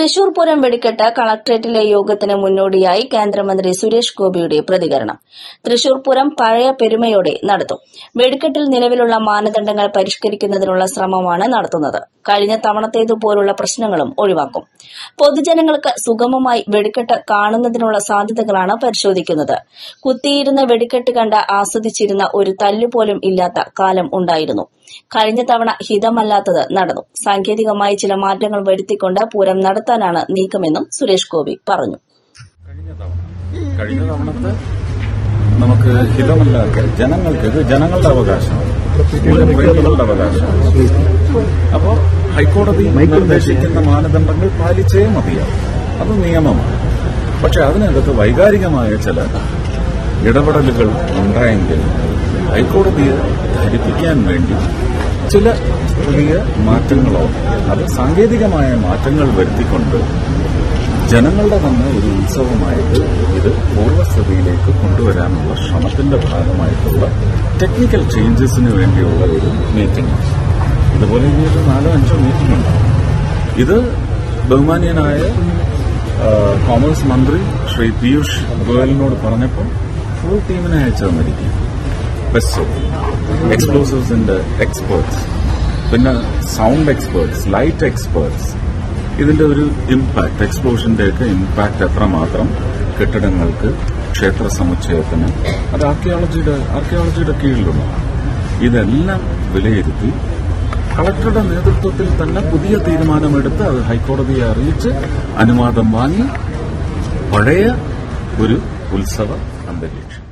തൃശൂർ പൂരം വെടിക്കെട്ട് കളക്ടറേറ്റിലെ യോഗത്തിന് മുന്നോടിയായി കേന്ദ്രമന്ത്രി സുരേഷ് ഗോപിയുടെ പ്രതികരണം. തൃശൂർ പൂരം പഴയ പെരുമയോടെ നടത്തും വെടിക്കെട്ടിൽ നിലവിലുള്ള മാനദണ്ഡങ്ങൾ പരിഷ്കരിക്കുന്നതിനുള്ള ശ്രമമാണ് നടത്തുന്നത്. കഴിഞ്ഞ തവണത്തേതുപോലുള്ള പ്രശ്നങ്ങളും ഒഴിവാക്കും. പൊതുജനങ്ങൾക്ക് സുഗമമായി വെടിക്കെട്ട് കാണുന്നതിനുള്ള സാധ്യതകളാണ് പരിശോധിക്കുന്നത്. കുത്തിയിരുന്ന വെടിക്കെട്ട് കണ്ട് ആസ്വദിച്ചിരുന്ന ഒരു തല്ലുപോലും ഇല്ലാത്ത കാലം ഉണ്ടായിരുന്നു. കഴിഞ്ഞ തവണ ഹിതമല്ലാത്തത് നടന്നു. സാങ്കേതികമായി ചില മാറ്റങ്ങൾ വരുത്തിക്കൊണ്ട് പൂരം നടത്താനാണ് നീക്കമെന്നും സുരേഷ് ഗോപി പറഞ്ഞു. കഴിഞ്ഞ തവണ കഴിഞ്ഞ തവണത്തെ നമുക്ക് ഹിതമല്ലാത്ത ജനങ്ങൾക്ക് ഇത് ജനങ്ങളുടെ അവകാശമാണ്. മൃഗങ്ങളുടെ അവകാശമാണ്. അപ്പോൾ ഹൈക്കോടതി നിർദ്ദേശിക്കുന്ന മാനദണ്ഡങ്ങൾ പാലിച്ചേ മതിയാവും. അത് നിയമമാണ്. പക്ഷെ അതിനകത്ത് വൈകാരികമായ ചില ഇടപെടലുകൾ ഉണ്ടായെങ്കിൽ ഹൈക്കോടതിയെ ധരിപ്പിക്കാൻ വേണ്ടി ചില പുതിയ മാറ്റങ്ങളോ അത് സാങ്കേതികമായ മാറ്റങ്ങൾ വരുത്തിക്കൊണ്ട് ജനങ്ങളുടെ തന്നെ ഒരു ഉത്സവമായിട്ട് ഇത് പൂർവസ്ഥിതിയിലേക്ക് കൊണ്ടുവരാനുള്ള ശ്രമത്തിന്റെ ഭാഗമായിട്ടുള്ള ടെക്നിക്കൽ ചേഞ്ചസിന് വേണ്ടിയുള്ള ഒരു മീറ്റിംഗ് ഇതുപോലെ ഇനി ഒരു നാലോ അഞ്ചോ മീറ്റിംഗ് ഉണ്ട് ഇത് ബഹുമാനീയനായ കോമേഴ്സ് മന്ത്രി ശ്രീ പീയൂഷ് ഗോയലിനോട് പറഞ്ഞപ്പോൾ ഫുൾ ടീമിനെ അയച്ചു തന്നിരിക്കും എക്സ്പ്ലോസീവ്സ് ഉണ്ട് എക്സ്പേർട്സ് പിന്നെ സൗണ്ട് എക്സ്പേർട്സ് ലൈറ്റ് എക്സ്പേർട്സ് ഇതിന്റെ ഒരു ഇമ്പാക്ട് എക്സ്പ്ലോഷന്റെ ഒക്കെ ഇമ്പാക്ട് എത്രമാത്രം കെട്ടിടങ്ങൾക്ക് ക്ഷേത്ര സമുച്ചയത്തിന്. അത് ആർക്കിയോളജിയുടെ ആർക്കിയോളജിയുടെ കീഴിലുള്ള ഇതെല്ലാം വിലയിരുത്തി കളക്ടറുടെ നേതൃത്വത്തിൽ തന്നെ പുതിയ തീരുമാനമെടുത്ത് അത് ഹൈക്കോടതിയെ അറിയിച്ച് അനുവാദം വാങ്ങി പഴയ ഒരു ഉത്സവ അന്തരീക്ഷം.